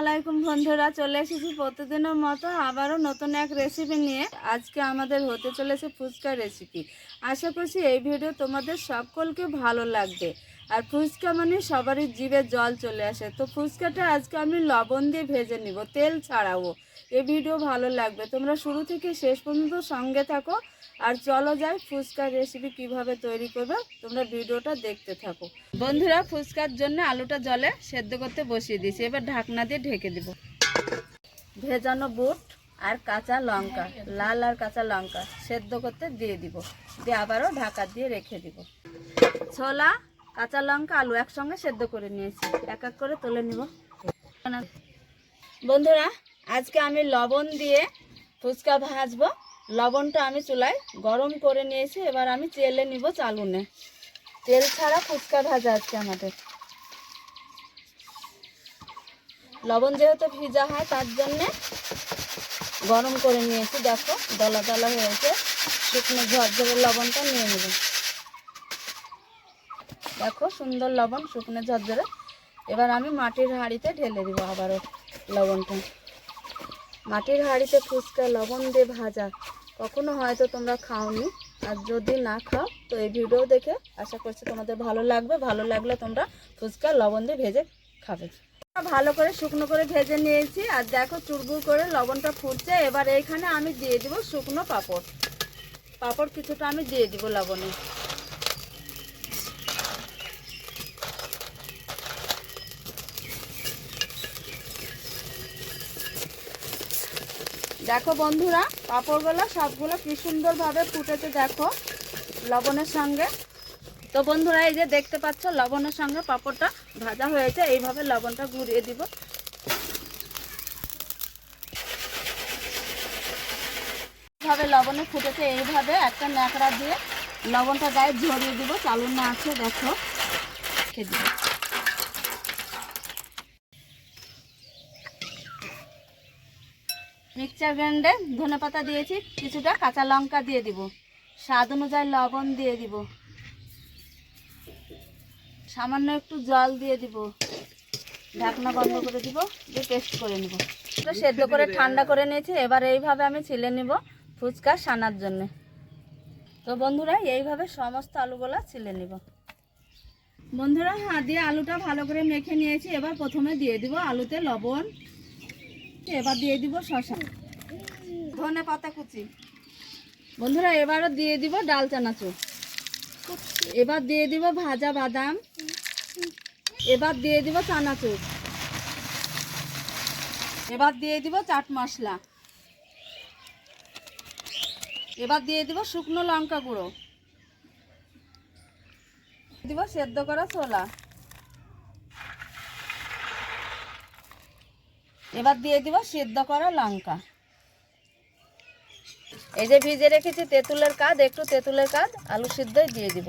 আলাইকুম বন্ধুরা, চলে এসেছি প্রতিদিনের মতো আবারও নতুন এক রেসিপি নিয়ে। আজকে আমাদের হতে চলেছে ফুচকা রেসিপি আশা করছি এই ভিডিও তোমাদের সকলকে ভালো লাগবে। আর ফুচকা মানে সবারই জিভে জল চলে আসে। তো ফুচকাটা আজকে আমি লবণ দিয়ে ভেজে নিব, তেল ছাড়াবো এই ভিডিও ভালো লাগবে। তোমরা শুরু থেকে শেষ পর্যন্ত সঙ্গে থাকো। আর চলো যাই ফুচকার রেসিপি কীভাবে তৈরি করবে। তোমরা ভিডিওটা দেখতে থাকো। বন্ধুরা, ফুচকার জন্য আলুটা জলে সেদ্ধ করতে বসিয়ে দিয়েছি। এবার ঢাকনা দিয়ে ঢেকে দিব। ভেজানো বুট আর কাঁচা লঙ্কা, লাল আর কাঁচা লঙ্কা সেদ্ধ করতে দিয়ে দিব। দিয়ে আবারও ঢাকা দিয়ে রেখে দিব। ছোলা কাঁচা লঙ্কা আলু একসঙ্গে সেদ্ধ করে নিয়েছি। এক এক করে তুলে নিব। বন্ধুরা, আজকে আমি লবণ দিয়ে ফুচকা ভাজবো। লবণটা আমি চুলায় গরম করে নিয়েছি, এবার আমি তেলে নিব চালুনে। তেল ছাড়া ফুচকা ভাজা আজকে আমাদের। লবণ যেহেতু ভিজা হয়, তার জন্যে গরম করে নিয়েছি। দেখো, দলা দলা হয়েছে শুকনো ঝরঝরে লবণটা নিয়ে নেব। দেখো, সুন্দর লবণ, শুকনো ঝরঝরে। এবার আমি মাটির হাঁড়িতে ঢেলে দিব আবারও লবণটা। মাটির হাঁড়িতে ফুচকা, লবণ দিয়ে ভাজা। কখনো হয়তো তোমরা খাওনি, আর যদি না খাও, তো এই ভিডিও দেখে আশা করছি তোমাদের ভালো লাগবে। ভালো লাগলে তোমরা ফুচকা, লবণ দিয়ে ভেজে খাবে। ভালো করে শুকনো করে ভেজে নিয়েছি, আর দেখো চুরগুর করে লবণটা ফুটছে। এবার এইখানে আমি দিয়ে দিব শুকনো পাপড়। পাঁপড় কিছুটা আমি দিয়ে দিব লবণে। দেখো বন্ধুরা, পাঁপড়গুলো সবগুলো কি সুন্দরভাবে ফুটেছে দেখো লবণের সঙ্গে। তো বন্ধুরা, এই যে দেখতে পাচ্ছ, লবণের সঙ্গে পাঁপড়টা ভাজা হয়েছে, এইভাবে লবণটা ঘুরিয়ে দিব। এইভাবে লবণে ফুটেছে, এইভাবে একটা ন্যাকড়া দিয়ে লবণটা গায়ে ঝরিয়ে দিব চালুন না আছে, দেখো। রেখে দিব। মিক্সচার গ্রাইন্ডে ধনে পাতা দিয়েছি, কিছুটা কাঁচা লঙ্কা দিয়ে দিব। স্বাদ অনুযায়ী লবণ দিয়ে দিব। সামান্য একটু জল দিয়ে দিব। ঢাকনা বন্ধ করে দিব, দিয়ে পেস্ট করে নিব। সেদ্ধ করে ঠান্ডা করে নিয়েছি, এবার এইভাবে আমি ছিলে নিব ফুচকা সানার জন্য। তো বন্ধুরা, এইভাবে সমস্ত আলুগুলা ছিলে নিব। বন্ধুরা, হাত দিয়ে আলুটা ভালো করে মেখে নিয়েছি, এবার প্রথমে দিয়ে দিব আলুতে লবণ। এবার দিয়ে দিব শশা ধনে পাতা কুচি। বন্ধুরা এবারও দিয়ে দিব ডাল চানাচুর। এবার দিয়ে দিব ভাজা বাদাম। এবার দিয়ে দিব চানাচুর। এবার দিয়ে দিব চাট মশলা। এবার দিয়ে দিব শুকনো লঙ্কা গুঁড়ো। দিব সেদ্ধ করা ছোলা। এবার দিয়ে দিব সিদ্ধ করা লঙ্কা। এই যে ভিজে রেখেছি তেঁতুলের কাজ একটু তেঁতুলের কাজ আলু সিদ্ধই দিয়ে দিব।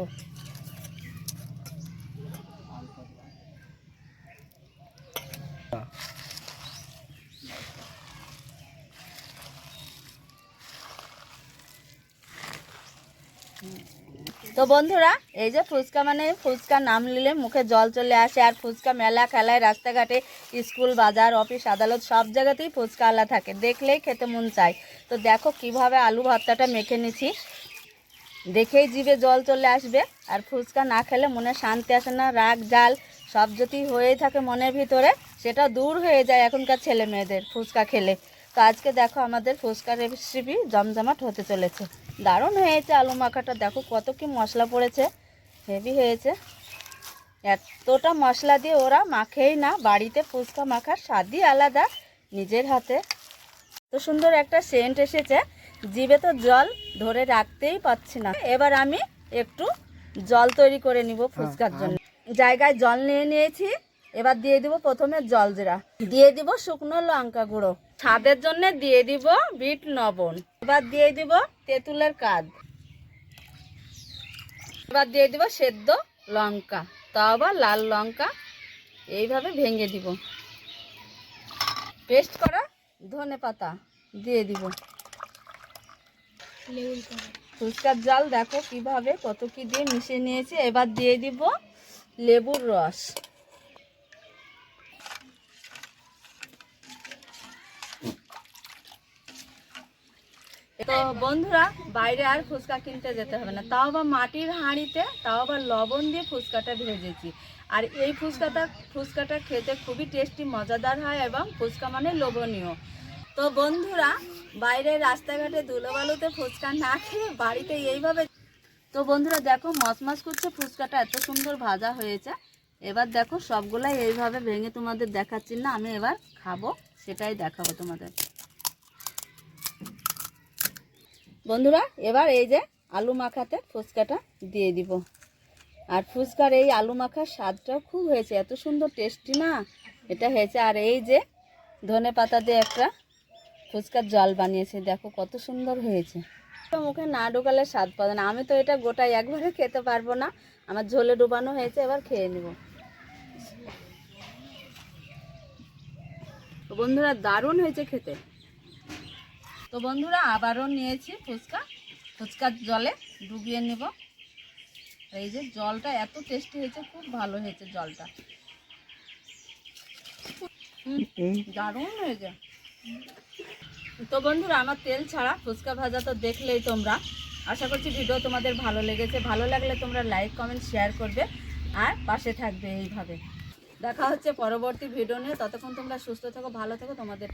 তো বন্ধুরা, এই যে ফুচকা মানে ফুচকা নাম নিলে মুখে জল চলে আসে, আর ফুচকা মেলা খেলায় রাস্তাঘাটে স্কুল, বাজার, অফিস, আদালত সব জায়গাতেই ফুচকা আলা থাকে। দেখলেই খেতে মন চায়। তো দেখো কীভাবে আলু ভর্তাটা মেখে নিছি দেখেই জিভে জল চলে আসবে। আর ফুচকা না খেলে মনে শান্তি আসে না, রাগ, জাল সব যদি হয়েই থাকে মনের ভিতরে, সেটা দূর হয়ে যায় এখনকার ছেলে মেয়েদের ফুচকা খেলে। তো আজকে দেখো আমাদের ফুচকা রেসিপি জমজমাট হতে চলেছে। দারুণ হয়েছে আলু মাখাটা। দেখো কত কি মশলা পড়েছে। হেভি হয়েছে। এতটা মশলা দিয়ে ওরা মাখেই না। বাড়িতে ফুচকা মাখার স্বাদই আলাদা নিজের হাতে। তো সুন্দর একটা সেন্ট এসেছে। জিভে তো জল ধরে রাখতেই পাচ্ছি না। এবার আমি একটু জল তৈরি করে নিব ফুচকার জন্য। জায়গায় জল নিয়ে নিয়েছি। এবার দিয়ে দিব প্রথমে জল জিরা। দিয়ে দিব শুকনো লঙ্কা গুঁড়ো। স্বাদের জন্য দিয়ে দিব বিট লবণ। এবার দিয়ে দিব তেঁতুলের কাজ এবার দিয়ে দিব সেদ্ধ লঙ্কা। তাও আবার লাল লঙ্কা। এইভাবে ভেঙে দিব। পেস্ট করা ধনে পাতা দিয়ে দিব। ফুচকার জল দেখো কীভাবে, কত কি দিয়ে মিশিয়ে নিয়েছি। এবার দিয়ে দিব লেবুর রস। তো বন্ধুরা, বাইরে আর ফুচকা কিনতে যেতে হবে না। তাও বা মাটির হাঁড়িতে, তাও আবার লবণ দিয়ে ফুচকাটা ভেজেছি। আর এই ফুচকাটা ফুচকাটা খেতে খুবই টেস্টি, মজাদার হয় এবং ফুচকা মানে লোভনীয়। তো বন্ধুরা বাইরে রাস্তাঘাটে ধুলোবালুতে ফুচকা না খেয়ে বাড়িতে এইভাবে তো বন্ধুরা, দেখো মচমচ করছে ফুচকাটা, এত সুন্দর ভাজা হয়েছে। এবার দেখো সবগুলাই এইভাবে ভেঙে তোমাদের দেখাচ্ছি না, আমি এবার খাব, সেটাই দেখাবো তোমাদের। বন্ধুরা, এবার এই যে আলু মাখাতে ফুচকাটা দিয়ে দিব। আর ফুচকার এই আলু মাখার স্বাদটাও খুব হয়েছে, এত সুন্দর টেস্টি না? এটা হয়েছে, আর এই যে ধনে পাতা দিয়ে একটা ফুচকার জল বানিয়েছে, দেখো কত সুন্দর হয়েছে। মুখে না ঢোকালে স্বাদ পাবে না, আমি তো এটা গোটাই একবারে খেতে পারব না, আমার ঝোলে ডুবানো হয়েছে, এবার খেয়ে নেব। বন্ধুরা, দারুণ হয়েছে খেতে। তো বন্ধুরা আবারও নিয়েছি ফুচকা। ফুচকার জলে ডুবিয়ে নেব। এই যে জলটা এত টেস্টি হয়েছে খুব ভালো হয়েছে জলটা। দারুণ হয়েছে। তো বন্ধুরা আমার তেল ছাড়া ফুচকা ভাজা তো দেখলেই তোমরা। আশা করছি ভিডিও তোমাদের ভালো লেগেছে। ভালো লাগলে তোমরা লাইক কমেন্ট শেয়ার করবে। আর পাশে থাকবে এইভাবে। দেখা হচ্ছে পরবর্তী ভিডিও নিয়ে। ততক্ষণ তোমরা সুস্থ থাকো ভালো থাকো। তোমাদের